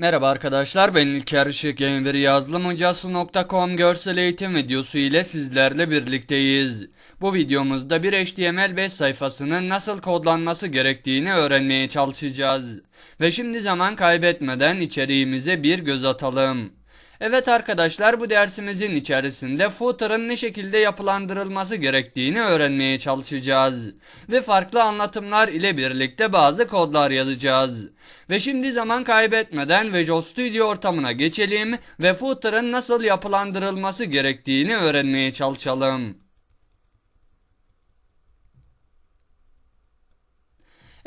Merhaba arkadaşlar ben İlker Işık Yayın yazılımhocası.com görsel eğitim videosu ile sizlerle birlikteyiz. Bu videomuzda bir HTML5 sayfasının nasıl kodlanması gerektiğini öğrenmeye çalışacağız. Ve şimdi zaman kaybetmeden içeriğimize bir göz atalım. Evet arkadaşlar bu dersimizin içerisinde footer'ın ne şekilde yapılandırılması gerektiğini öğrenmeye çalışacağız. Ve farklı anlatımlar ile birlikte bazı kodlar yazacağız. Ve şimdi zaman kaybetmeden Visual Studio ortamına geçelim ve footer'ın nasıl yapılandırılması gerektiğini öğrenmeye çalışalım.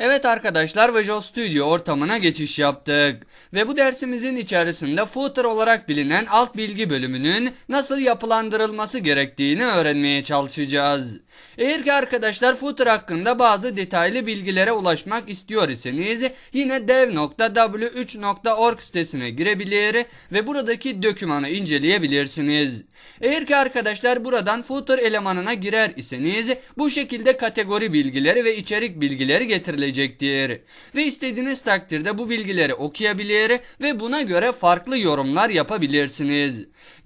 Evet arkadaşlar Visual Studio ortamına geçiş yaptık. Ve bu dersimizin içerisinde footer olarak bilinen alt bilgi bölümünün nasıl yapılandırılması gerektiğini öğrenmeye çalışacağız. Eğer ki arkadaşlar footer hakkında bazı detaylı bilgilere ulaşmak istiyor iseniz yine dev.w3.org sitesine girebilir ve buradaki dokümanı inceleyebilirsiniz. Eğer ki arkadaşlar buradan footer elemanına girer iseniz bu şekilde kategori bilgileri ve içerik bilgileri getirilecektir. Ve istediğiniz takdirde bu bilgileri okuyabilir ve buna göre farklı yorumlar yapabilirsiniz.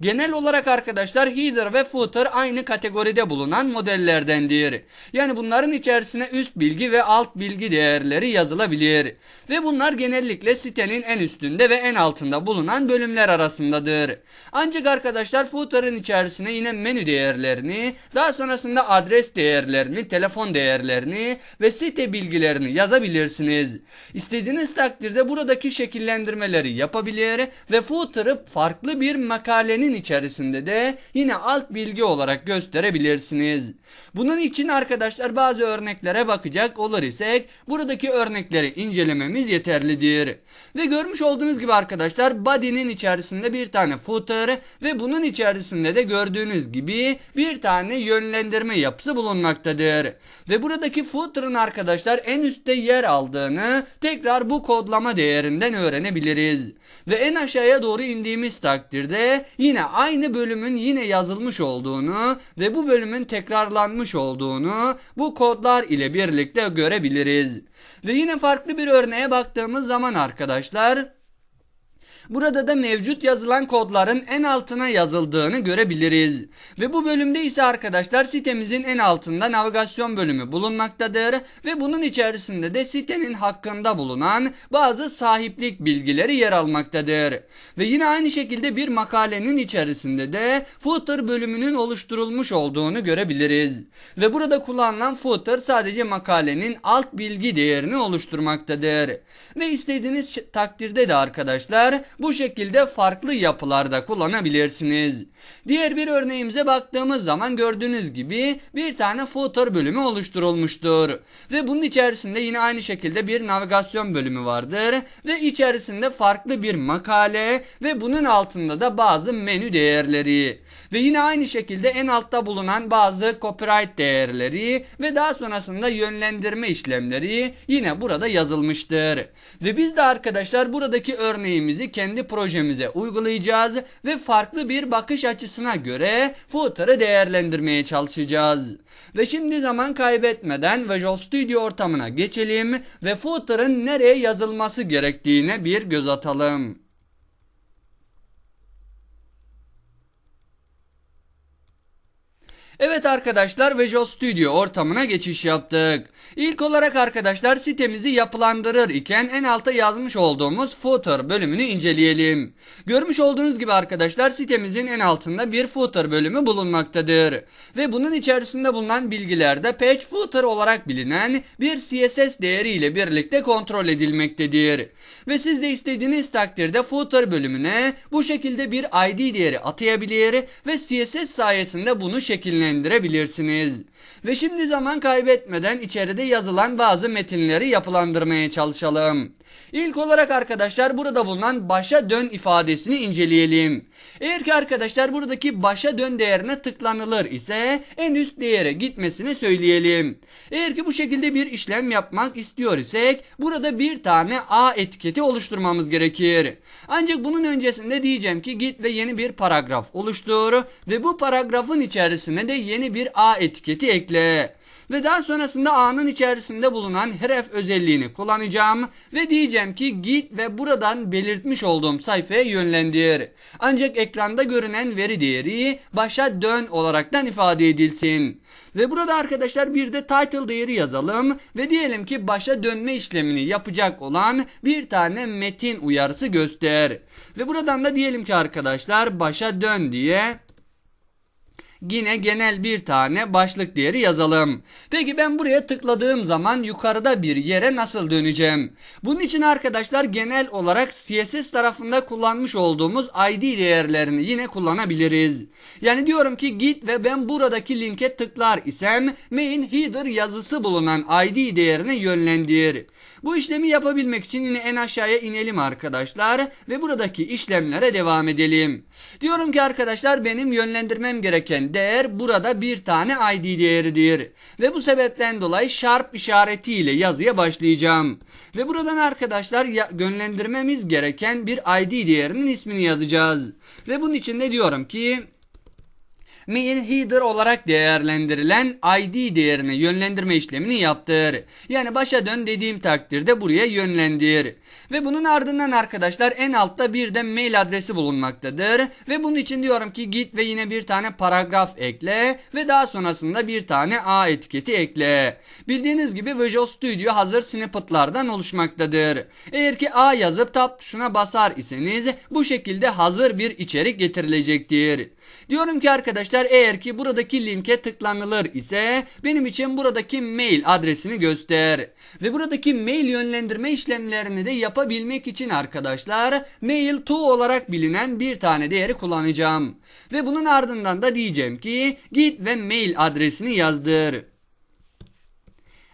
Genel olarak arkadaşlar header ve footer aynı kategoride bulunan modellerdendir. Yani bunların içerisine üst bilgi ve alt bilgi değerleri yazılabilir. Ve bunlar genellikle sitenin en üstünde ve en altında bulunan bölümler arasındadır. Ancak arkadaşlar footer'ın içerisine yine menü değerlerini, daha sonrasında adres değerlerini, telefon değerlerini ve site bilgilerini yazabilirsiniz. İstediğiniz takdirde buradaki şekillendirmeleri yapabilir ve footer'ı farklı bir makalenin içerisinde de yine alt bilgi olarak gösterebilirsiniz. Bunun için arkadaşlar bazı örneklere bakacak olur isek buradaki örnekleri incelememiz yeterlidir. Ve görmüş olduğunuz gibi arkadaşlar body'nin içerisinde bir tane footer ve bunun içerisinde de gördüğünüz gibi bir tane yönlendirme yapısı bulunmaktadır. Ve buradaki footer'ın arkadaşlar en üstte yer aldığını tekrar bu kodlama değerinden öğrenebiliriz. Ve en aşağıya doğru indiğimiz takdirde yine aynı bölümün yine yazılmış olduğunu ve bu bölümün tekrarlanmış olduğunu bu kodlar ile birlikte görebiliriz. Ve yine farklı bir örneğe baktığımız zaman arkadaşlar Burada da mevcut yazılan kodların en altına yazıldığını görebiliriz. Ve bu bölümde ise arkadaşlar sitemizin en altında navigasyon bölümü bulunmaktadır ve bunun içerisinde de sitenin hakkında bulunan bazı sahiplik bilgileri yer almaktadır. Ve yine aynı şekilde bir makalenin içerisinde de footer bölümünün oluşturulmuş olduğunu görebiliriz. Ve burada kullanılan footer sadece makalenin alt bilgi değerini oluşturmaktadır. Ve istediğiniz takdirde de arkadaşlar bu şekilde farklı yapılarda kullanabilirsiniz. Diğer bir örneğimize baktığımız zaman gördüğünüz gibi bir tane footer bölümü oluşturulmuştur. Ve bunun içerisinde yine aynı şekilde bir navigasyon bölümü vardır. Ve içerisinde farklı bir makale ve bunun altında da bazı menü değerleri. Ve yine aynı şekilde en altta bulunan bazı copyright değerleri ve daha sonrasında yönlendirme işlemleri yine burada yazılmıştır. Ve biz de arkadaşlar buradaki örneğimizi kendi projemize uygulayacağız ve farklı bir bakış açısına göre footer'ı değerlendirmeye çalışacağız. Ve şimdi zaman kaybetmeden Visual Studio ortamına geçelim ve footer'ın nereye yazılması gerektiğine bir göz atalım. Evet arkadaşlar Visual Studio ortamına geçiş yaptık. İlk olarak arkadaşlar sitemizi yapılandırır iken en alta yazmış olduğumuz footer bölümünü inceleyelim. Görmüş olduğunuz gibi arkadaşlar sitemizin en altında bir footer bölümü bulunmaktadır. Ve bunun içerisinde bulunan bilgilerde page footer olarak bilinen bir CSS değeri ile birlikte kontrol edilmektedir. Ve siz de istediğiniz takdirde footer bölümüne bu şekilde bir ID değeri atayabilir ve CSS sayesinde bunu şekillendirebilirsiniz yönlendirebilirsiniz. Ve şimdi zaman kaybetmeden içeride yazılan bazı metinleri yapılandırmaya çalışalım. İlk olarak arkadaşlar burada bulunan başa dön ifadesini inceleyelim. Eğer ki arkadaşlar buradaki başa dön değerine tıklanılır ise en üst değere gitmesini söyleyelim. Eğer ki bu şekilde bir işlem yapmak istiyor isek burada bir tane A etiketi oluşturmamız gerekir. Ancak bunun öncesinde diyeceğim ki git ve yeni bir paragraf oluştur ve bu paragrafın içerisine de yeni bir A etiketi ekle. Ve daha sonrasında A'nın içerisinde bulunan href özelliğini kullanacağım ve diyeceğim ki git ve buradan belirtmiş olduğum sayfaya yönlendir. Ancak ekranda görünen veri değeri başa dön olaraktan ifade edilsin. Ve burada arkadaşlar bir de title değeri yazalım ve diyelim ki başa dönme işlemini yapacak olan bir tane metin uyarısı göster. Ve buradan da diyelim ki arkadaşlar başa dön diye Yine genel bir tane başlık değeri yazalım. Peki ben buraya tıkladığım zaman yukarıda bir yere nasıl döneceğim? Bunun için arkadaşlar genel olarak CSS tarafında kullanmış olduğumuz ID değerlerini yine kullanabiliriz. Yani diyorum ki git ve ben buradaki linke tıklar isem main header yazısı bulunan ID değerine yönlendir. Bu işlemi yapabilmek için yine en aşağıya inelim arkadaşlar ve buradaki işlemlere devam edelim. Diyorum ki arkadaşlar benim yönlendirmem gereken değer burada bir tane ID değeridir. Ve bu sebepten dolayı sharp işaretiyle yazıya başlayacağım. Ve buradan arkadaşlar yönlendirmemiz gereken bir ID değerinin ismini yazacağız. Ve bunun için de diyorum ki main header olarak değerlendirilen ID değerine yönlendirme işlemini yaptır. Yani başa dön dediğim takdirde buraya yönlendir. Ve bunun ardından arkadaşlar en altta bir de mail adresi bulunmaktadır. Ve bunun için diyorum ki git ve yine bir tane paragraf ekle ve daha sonrasında bir tane A etiketi ekle. Bildiğiniz gibi Visual Studio hazır snippetlardan oluşmaktadır. Eğer ki A yazıp tab tuşuna basar iseniz bu şekilde hazır bir içerik getirilecektir. Diyorum ki arkadaşlar eğer ki buradaki linke tıklanılır ise benim için buradaki mail adresini göster. Ve buradaki mail yönlendirme işlemlerini de yapabilmek için arkadaşlar mail to olarak bilinen bir tane değeri kullanacağım. Ve bunun ardından da diyeceğim ki git ve mail adresini yazdır.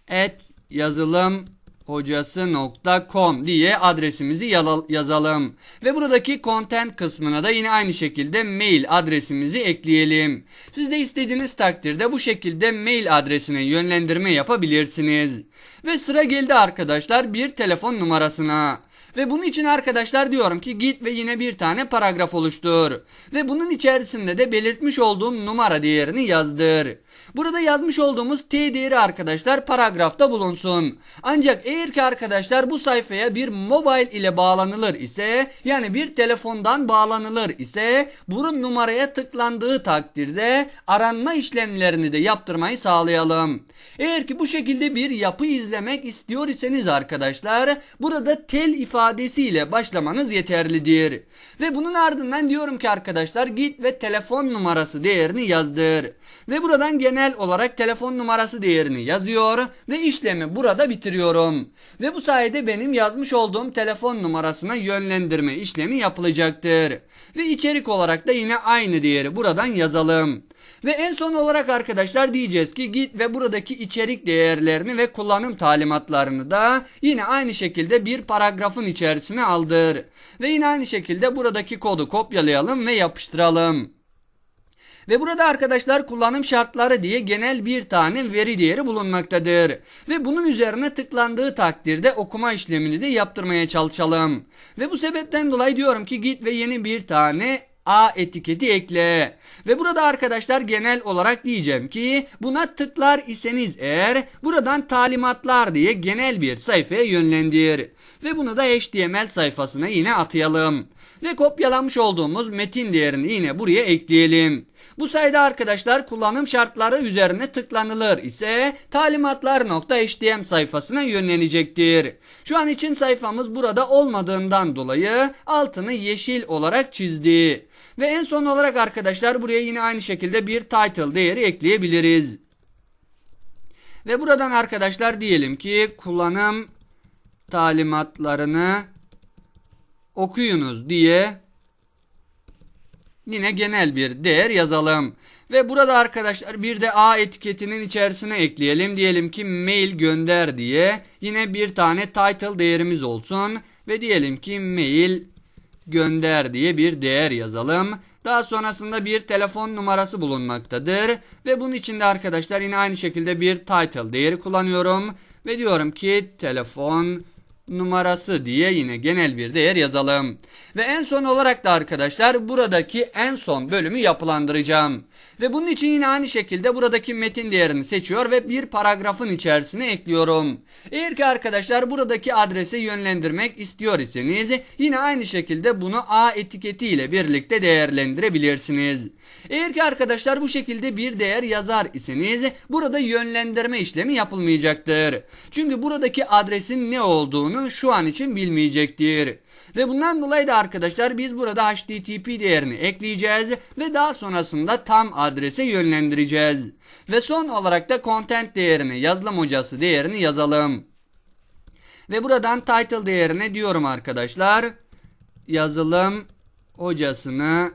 Et yazılım hocası.com diye adresimizi yazalım. Ve buradaki content kısmına da yine aynı şekilde mail adresimizi ekleyelim. Siz de istediğiniz takdirde bu şekilde mail adresine yönlendirme yapabilirsiniz. Ve sıra geldi arkadaşlar bir telefon numarasına. Ve bunun için arkadaşlar diyorum ki git ve yine bir tane paragraf oluştur. Ve bunun içerisinde de belirtmiş olduğum numara değerini yazdır. Burada yazmış olduğumuz T değeri arkadaşlar paragrafta bulunsun. Ancak eğer ki arkadaşlar bu sayfaya bir mobile ile bağlanılır ise yani bir telefondan bağlanılır ise burun numaraya tıklandığı takdirde aranma işlemlerini de yaptırmayı sağlayalım. Eğer ki bu şekilde bir yapı izlemek istiyor iseniz arkadaşlar burada tel ifadesiyle başlamanız yeterlidir. Ve bunun ardından diyorum ki arkadaşlar git ve telefon numarası değerini yazdır. Ve buradan genel olarak telefon numarası değerini yazıyor ve işlemi burada bitiriyorum. Ve bu sayede benim yazmış olduğum telefon numarasına yönlendirme işlemi yapılacaktır. Ve içerik olarak da yine aynı değeri buradan yazalım. Ve en son olarak arkadaşlar diyeceğiz ki git ve buradaki içerik değerlerini ve kullanım talimatlarını da yine aynı şekilde bir paragrafın içerisine aldır. Ve yine aynı şekilde buradaki kodu kopyalayalım ve yapıştıralım. Ve burada arkadaşlar kullanım şartları diye genel bir tane veri değeri bulunmaktadır. Ve bunun üzerine tıklandığı takdirde okuma işlemini de yaptırmaya çalışalım. Ve bu sebepten dolayı diyorum ki git ve yeni bir tane A etiketi ekle. Ve burada arkadaşlar genel olarak diyeceğim ki buna tıklar iseniz eğer buradan talimatlar diye genel bir sayfaya yönlendir. Ve bunu da HTML sayfasına yine atayalım. Ve kopyalamış olduğumuz metin değerini yine buraya ekleyelim. Bu sayede arkadaşlar kullanım şartları üzerine tıklanılır ise talimatlar.html sayfasına yönlenecektir. Şu an için sayfamız burada olmadığından dolayı altını yeşil olarak çizdi. Ve en son olarak arkadaşlar buraya yine aynı şekilde bir title değeri ekleyebiliriz. Ve buradan arkadaşlar diyelim ki kullanım talimatlarını okuyunuz diye yine genel bir değer yazalım. Ve burada arkadaşlar bir de A etiketinin içerisine ekleyelim. Diyelim ki mail gönder diye yine bir tane title değerimiz olsun. Ve diyelim ki mail gönder diye bir değer yazalım. Daha sonrasında bir telefon numarası bulunmaktadır. Ve bunun içinde arkadaşlar yine aynı şekilde bir title değeri kullanıyorum. Ve diyorum ki telefon numarası diye yine genel bir değer yazalım. Ve en son olarak da arkadaşlar buradaki en son bölümü yapılandıracağım. Ve bunun için yine aynı şekilde buradaki metin değerini seçiyor ve bir paragrafın içerisine ekliyorum. Eğer ki arkadaşlar buradaki adrese yönlendirmek istiyor iseniz yine aynı şekilde bunu A etiketi ile birlikte değerlendirebilirsiniz. Eğer ki arkadaşlar bu şekilde bir değer yazar iseniz burada yönlendirme işlemi yapılmayacaktır. Çünkü buradaki adresin ne olduğunu şu an için bilmeyecektir. Ve bundan dolayı da arkadaşlar biz burada HTTP değerini ekleyeceğiz ve daha sonrasında tam adrese yönlendireceğiz. Ve son olarak da content değerini yazılım hocası değerini yazalım. Ve buradan title değerine diyorum arkadaşlar. Yazılım hocasını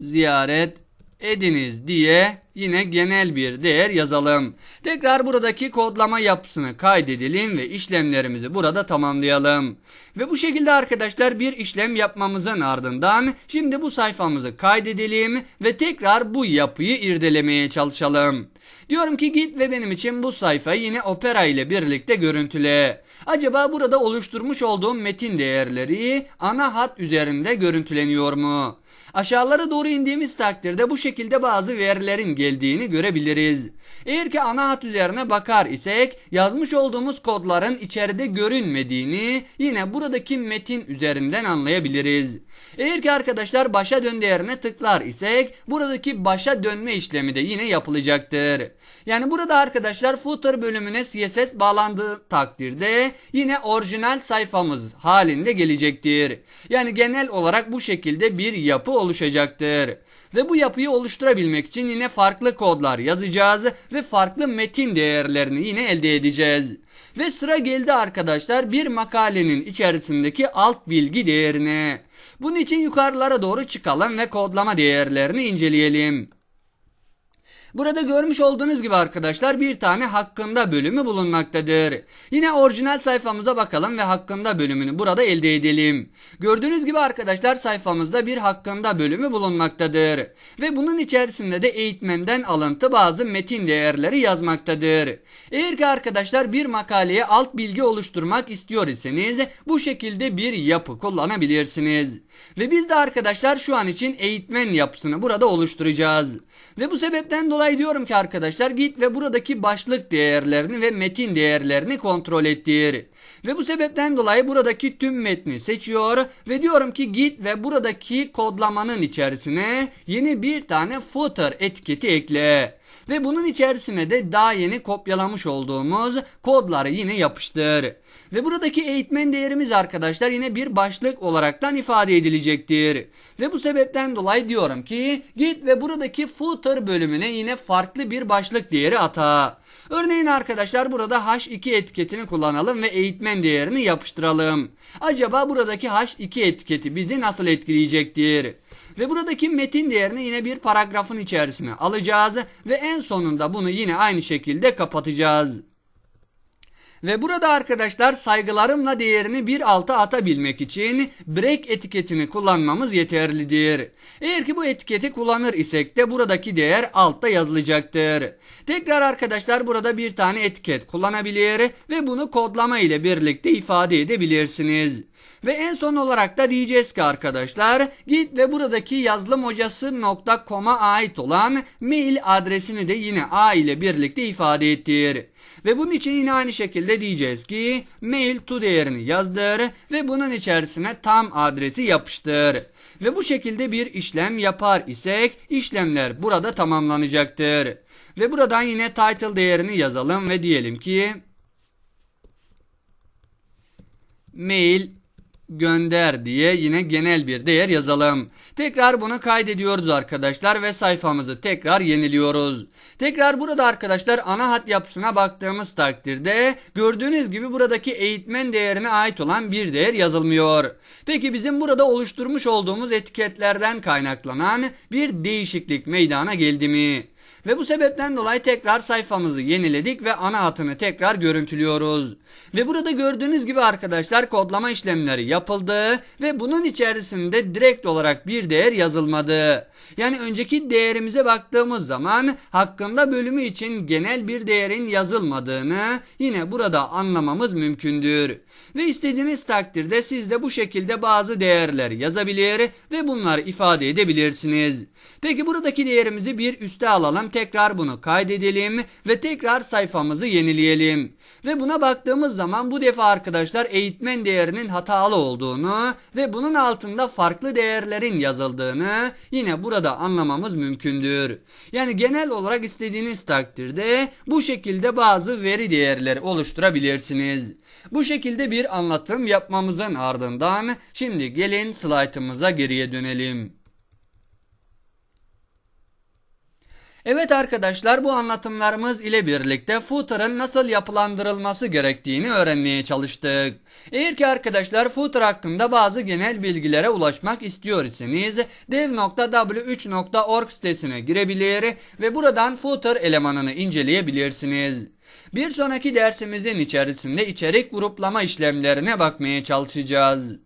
ziyaret ediniz diye yine genel bir değer yazalım. Tekrar buradaki kodlama yapısını kaydedelim ve işlemlerimizi burada tamamlayalım. Ve bu şekilde arkadaşlar bir işlem yapmamızın ardından şimdi bu sayfamızı kaydedelim ve tekrar bu yapıyı irdelemeye çalışalım. Diyorum ki git ve benim için bu sayfayı yine Opera ile birlikte görüntüle. Acaba burada oluşturmuş olduğum metin değerleri ana hat üzerinde görüntüleniyor mu? Aşağılara doğru indiğimiz takdirde bu şekilde bazı verilerin geldiğini görebiliriz. Eğer ki ana hat üzerine bakar isek yazmış olduğumuz kodların içeride görünmediğini yine buradaki metin üzerinden anlayabiliriz. Eğer ki arkadaşlar başa dön değerine tıklar isek buradaki başa dönme işlemi de yine yapılacaktır. Yani burada arkadaşlar footer bölümüne CSS bağlandığı takdirde yine orijinal sayfamız halinde gelecektir. Yani genel olarak bu şekilde bir yapı oluşacaktır. Ve bu yapıyı oluşturabilmek için yine farklı kodlar yazacağız ve farklı metin değerlerini yine elde edeceğiz. Ve sıra geldi arkadaşlar bir makalenin içerisindeki alt bilgi değerine. Bunun için yukarılara doğru çıkalım ve kodlama değerlerini inceleyelim. Burada görmüş olduğunuz gibi arkadaşlar bir tane hakkında bölümü bulunmaktadır. Yine orijinal sayfamıza bakalım ve hakkında bölümünü burada elde edelim. Gördüğünüz gibi arkadaşlar sayfamızda bir hakkında bölümü bulunmaktadır. Ve bunun içerisinde de eğitmenden alıntı bazı metin değerleri yazmaktadır. Eğer ki arkadaşlar bir makaleye alt bilgi oluşturmak istiyor iseniz bu şekilde bir yapı kullanabilirsiniz. Ve biz de arkadaşlar şu an için eğitmen yapısını burada oluşturacağız. Ve bu sebepten dolayı diyorum ki arkadaşlar git ve buradaki başlık değerlerini ve metin değerlerini kontrol ettir. Ve bu sebepten dolayı buradaki tüm metni seçiyor ve diyorum ki git ve buradaki kodlamanın içerisine yeni bir tane footer etiketi ekle. Ve bunun içerisine de daha yeni kopyalamış olduğumuz kodları yine yapıştır. Ve buradaki eğitmen değerimiz arkadaşlar yine bir başlık olaraktan ifade edilecektir. Ve bu sebepten dolayı diyorum ki git ve buradaki footer bölümüne yine farklı bir başlık değeri ata. Örneğin arkadaşlar burada H2 etiketini kullanalım ve eğitmen değerini yapıştıralım. Acaba buradaki H2 etiketi bizi nasıl etkileyecektir? Ve buradaki metin değerini yine bir paragrafın içerisine alacağız ve en sonunda bunu yine aynı şekilde kapatacağız. Ve burada arkadaşlar saygılarımla değerini bir alta atabilmek için break etiketini kullanmamız yeterlidir. Eğer ki bu etiketi kullanır isek de buradaki değer altta yazılacaktır. Tekrar arkadaşlar burada bir tane etiket kullanabilir ve bunu kodlama ile birlikte ifade edebilirsiniz. Ve en son olarak da diyeceğiz ki arkadaşlar git ve buradaki yazılım hocası.com'a ait olan mail adresini de yine A ile birlikte ifade ettir. Ve bunun için yine aynı şekilde diyeceğiz ki mail to değerini yazdır ve bunun içerisine tam adresi yapıştır. Ve bu şekilde bir işlem yapar isek işlemler burada tamamlanacaktır. Ve buradan yine title değerini yazalım ve diyelim ki mail gönder diye yine genel bir değer yazalım. Tekrar bunu kaydediyoruz arkadaşlar ve sayfamızı tekrar yeniliyoruz. Tekrar burada arkadaşlar ana hat yapısına baktığımız takdirde gördüğünüz gibi buradaki eğitmen değerine ait olan bir değer yazılmıyor. Peki bizim burada oluşturmuş olduğumuz etiketlerden kaynaklanan bir değişiklik meydana geldi mi? Ve bu sebepten dolayı tekrar sayfamızı yeniledik ve ana hatını tekrar görüntülüyoruz. Ve burada gördüğünüz gibi arkadaşlar kodlama işlemleri yapıldı ve bunun içerisinde direkt olarak bir değer yazılmadı. Yani önceki değerimize baktığımız zaman hakkında bölümü için genel bir değerin yazılmadığını yine burada anlamamız mümkündür. Ve istediğiniz takdirde siz de bu şekilde bazı değerler yazabilir ve bunları ifade edebilirsiniz. Peki buradaki değerimizi bir üste alalım. Tekrar bunu kaydedelim ve tekrar sayfamızı yenileyelim. Ve buna baktığımız zaman bu defa arkadaşlar eğitmen değerinin hatalı olduğunu ve bunun altında farklı değerlerin yazıldığını yine burada anlamamız mümkündür. Yani genel olarak istediğiniz takdirde bu şekilde bazı veri değerleri oluşturabilirsiniz. Bu şekilde bir anlatım yapmamızın ardından şimdi gelin slaytımıza geriye dönelim. Evet arkadaşlar bu anlatımlarımız ile birlikte footer'ın nasıl yapılandırılması gerektiğini öğrenmeye çalıştık. Eğer ki arkadaşlar footer hakkında bazı genel bilgilere ulaşmak istiyor iseniz dev.w3.org sitesine girebilir ve buradan footer elemanını inceleyebilirsiniz. Bir sonraki dersimizin içerisinde içerik gruplama işlemlerine bakmaya çalışacağız.